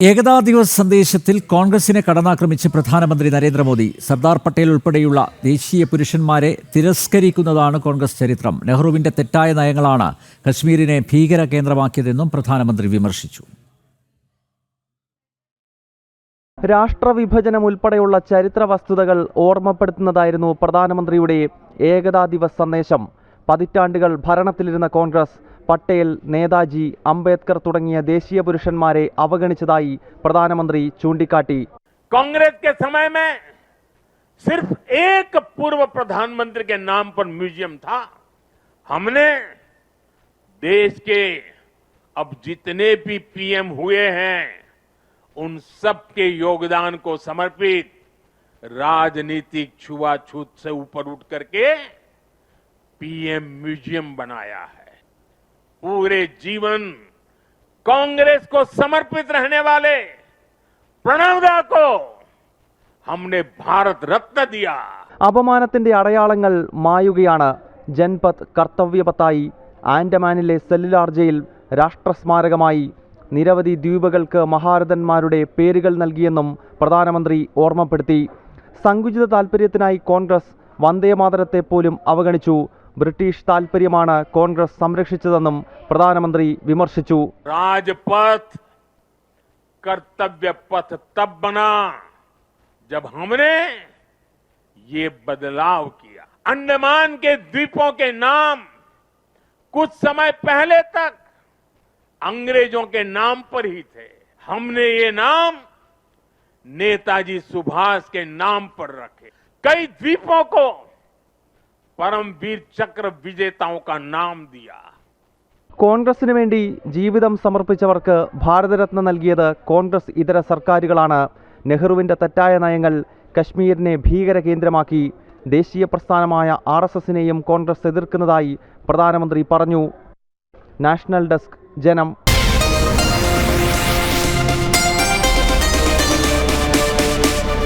ഏകതാ ദിവസ് സന്ദേശത്തിൽ കോൺഗ്രസിനെ കടന്നാക്രമിച്ച് പ്രധാനമന്ത്രി നരേന്ദ്രമോദി സർദാർ പട്ടേൽ ഉൾപ്പെടെയുള്ള ദേശീയ പുരുഷന്മാരെ തിരസ്കരിക്കുന്നതാണ് കോൺഗ്രസ് ചരിത്രം. നെഹ്റുവിന്റെ തെറ്റായ നയങ്ങളാണ് കശ്മീരിനെ ഭീകര കേന്ദ്രമാക്കിയതെന്നും പ്രധാനമന്ത്രി വിമർശിച്ചു. രാഷ്ട്രവിഭജനം ഉൾപ്പെടെയുള്ള ചരിത്ര വസ്തുതകൾ ഓർമ്മപ്പെടുത്തുന്നതായിരുന്നു പ്രധാനമന്ത്രിയുടെ ഏകതാ ദിവസ് സന്ദേശം പതിറ്റാണ്ടുകൾ ഭരണത്തിലിരുന്ന കോൺഗ്രസ് പട്ടേൽ നേതാജി അംബേദ്കർ തുടങ്ങിയ ദേശീയ പുരുഷന്മാരെ അവഗണിച്ചതായി പ്രധാനമന്ത്രി ചൂണ്ടിക്കാട്ടി कांग्रेस के समय में सिर्फ एक पूर्व प्रधानमंत्री के नाम पर म्यूजियम था हमने देश के अब जितने भी पीएम हुए हैं उन सब के योगदान को समर्पित राजनीतिक छुआछूत से ऊपर उठ करके पीएम म्यूजियम बनाया है पूरे जीवन कांग्रेस को समर्पित रहने वाले प्रणव दा को हमने भारत रत्न दिया അപമാനത്തിന്റെ അടയാളങ്ങൾ മായുകയാണ് ജൻപത് കർത്തവ്യപത്തായി ആൻഡമാനിലെ സെല്ലുലാർ ജയിൽ രാഷ്ട്രസ്മാരകമായി നിരവധി ദ്വീപുകൾക്ക് മഹാരഥന്മാരുടെ പേരുകൾ നൽകിയെന്നും പ്രധാനമന്ത്രി ഓർമ്മപ്പെടുത്തി സങ്കുചിത താൽപ്പര്യത്തിനായി കോൺഗ്രസ് വന്ദേമാതരത്തെ പോലും അവഗണിച്ചു ബ്രിട്ടീഷ് താൽപ്പര്യമാണ് കോൺഗ്രസ് സംരക്ഷിച്ചതെന്നും പ്രധാനമന്ത്രി വിമർശിച്ചു राजपथ कर्तव्य पथ तब बना जब हमने ये बदलाव किया अंडमान के द्वीपों के नाम कुछ समय पहले तक अंग्रेजों के नाम पर ही थे हमने ये नाम नेताजी सुभाष के नाम पर रखे कई द्वीपों को परमवीर चक्र विजेताओं का नाम दिया കോൺഗ്രസിന് വേണ്ടി ജീവിതം സമർപ്പിച്ചവർക്ക് ഭാരതരത്ന നൽകിയത് കോൺഗ്രസ് ഇതര സർക്കാരുകളാണ് നെഹ്റുവിൻ്റെ തെറ്റായ നയങ്ങൾ കശ്മീരിനെ ഭീകര കേന്ദ്രമാക്കി ദേശീയ പ്രസ്ഥാനമായ ആർ എസ് എസിനെയും കോൺഗ്രസ് എതിർക്കുന്നതായി പ്രധാനമന്ത്രി പറഞ്ഞു നാഷണൽ ഡെസ്ക് ജനം